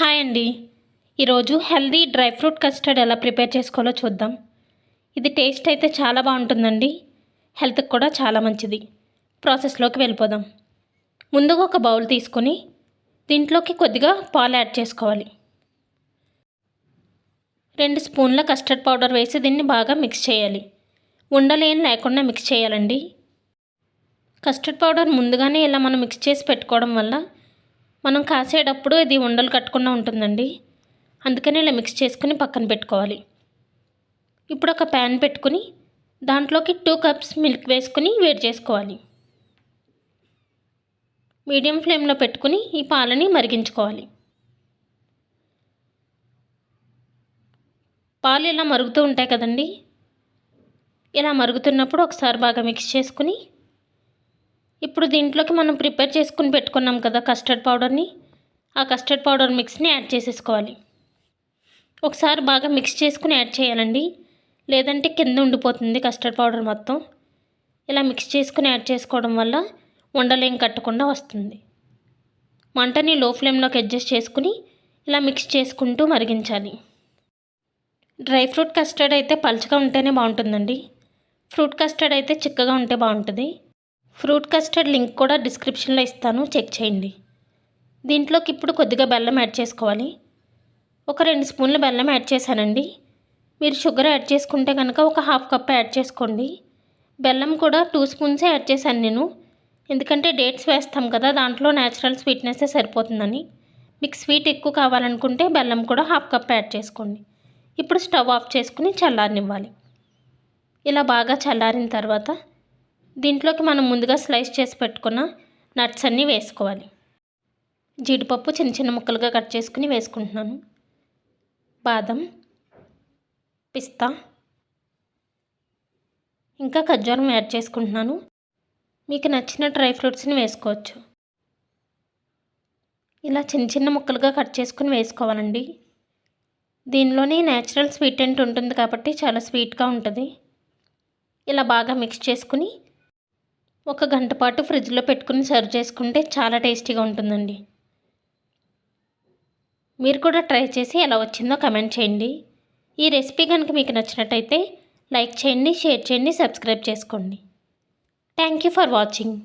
Hi అండి. ఈరోజు healthy dry fruit custard ఎలా ప్రిపేర్ చేసుకోవాలో చూద్దాం. ఇది టేస్ట్ అయితే చాలా బాగుంటుందండి. హెల్త్కి కూడా చాలా మంచిది. ప్రాసెస్లోకి వెళ్ళిపోదాం. ముందుగా ఒక బౌల్ తీసుకొని దీంట్లోకి కొద్దిగా పాలు యాడ్ చేసుకోవాలి. రెండు స్పూన్ల కస్టర్డ్ పౌడర్ వేసి దీన్ని బాగా మిక్స్ చేయాలి. ఉండలేని లేకుండా మిక్స్ చేయాలండి. కస్టర్డ్ పౌడర్ ముందుగానే ఇలా మనం మిక్స్ చేసి పెట్టుకోవడం వల్ల మనం కాసేటప్పుడు ఇది ఉండలు కట్టకుండా ఉంటుందండి. అందుకని ఇలా మిక్స్ చేసుకుని పక్కన పెట్టుకోవాలి. ఇప్పుడు ఒక ప్యాన్ పెట్టుకుని దాంట్లోకి టూ కప్స్ మిల్క్ వేసుకుని వేడి చేసుకోవాలి. మీడియం ఫ్లేమ్లో పెట్టుకుని ఈ పాలని మరిగించుకోవాలి. పాలు ఇలా మరుగుతూ ఉంటాయి కదండి. ఇలా మరుగుతున్నప్పుడు ఒకసారి బాగా మిక్స్ చేసుకుని ఇప్పుడు దీంట్లోకి మనం ప్రిపేర్ చేసుకుని పెట్టుకున్నాం కదా కస్టర్డ్ పౌడర్ని. ఆ కస్టర్డ్ పౌడర్ మిక్స్ని యాడ్ చేసేసుకోవాలి. ఒకసారి బాగా మిక్స్ చేసుకుని యాడ్ చేయాలండి. లేదంటే కింద ఉండిపోతుంది కస్టర్డ్ పౌడర్ మొత్తం. ఇలా మిక్స్ చేసుకుని యాడ్ చేసుకోవడం వల్ల ఉండలేం కట్టకుండా వస్తుంది. మంటని లో ఫ్లేమ్లోకి అడ్జస్ట్ చేసుకుని ఇలా మిక్స్ చేసుకుంటూ మరిగించాలి. డ్రై ఫ్రూట్ కస్టర్డ్ అయితే పలుచగా ఉంటేనే బాగుంటుందండి. ఫ్రూట్ కస్టర్డ్ అయితే చిక్కగా ఉంటే బాగుంటుంది. ఫ్రూట్ కస్టర్డ్ లింక్ కూడా డిస్క్రిప్షన్లో ఇస్తాను చెక్ చేయండి. దీంట్లోకి ఇప్పుడు కొద్దిగా బెల్లం యాడ్ చేసుకోవాలి. ఒక రెండు స్పూన్ల బెల్లం యాడ్ చేశానండి. మీరు షుగర్ యాడ్ చేసుకుంటే కనుక ఒక హాఫ్ కప్ యాడ్ చేసుకోండి. బెల్లం కూడా టూ స్పూన్సే యాడ్ చేశాను నేను. ఎందుకంటే డేట్స్ వేస్తాం కదా దాంట్లో న్యాచురల్ స్వీట్నెస్సే సరిపోతుందని. మీకు స్వీట్ ఎక్కువ కావాలనుకుంటే బెల్లం కూడా హాఫ్ కప్ యాడ్ చేసుకోండి. ఇప్పుడు స్టవ్ ఆఫ్ చేసుకుని చల్లారనివ్వాలి. ఇలా బాగా చల్లారిన తర్వాత దీంట్లోకి మనం ముందుగా స్లైస్ చేసి పెట్టుకున్న నట్స్ అన్నీ వేసుకోవాలి. జీడిపప్పు చిన్న చిన్న ముక్కలుగా కట్ చేసుకుని వేసుకుంటున్నాను. బాదం పిస్తా ఇంకా ఖర్జూరం యాడ్ చేసుకుంటున్నాను. మీకు నచ్చిన డ్రై ఫ్రూట్స్ని వేసుకోవచ్చు. ఇలా చిన్న చిన్న ముక్కలుగా కట్ చేసుకుని వేసుకోవాలండి. దీనిలోనే న్యాచురల్ స్వీట్ అంట్ ఉంటుంది కాబట్టి చాలా స్వీట్గా ఉంటుంది. ఇలా బాగా మిక్స్ చేసుకుని ఒక గంట పాటు ఫ్రిడ్జ్లో పెట్టుకుని సర్వ్ చేసుకుంటే చాలా టేస్టీగా ఉంటుందండి. మీరు కూడా ట్రై చేసి ఎలా వచ్చిందో కమెంట్ చేయండి. ఈ రెసిపీ కనుక మీకు నచ్చినట్టయితే లైక్ చేయండి షేర్ చేయండి సబ్స్క్రైబ్ చేసుకోండి. Thank you for watching.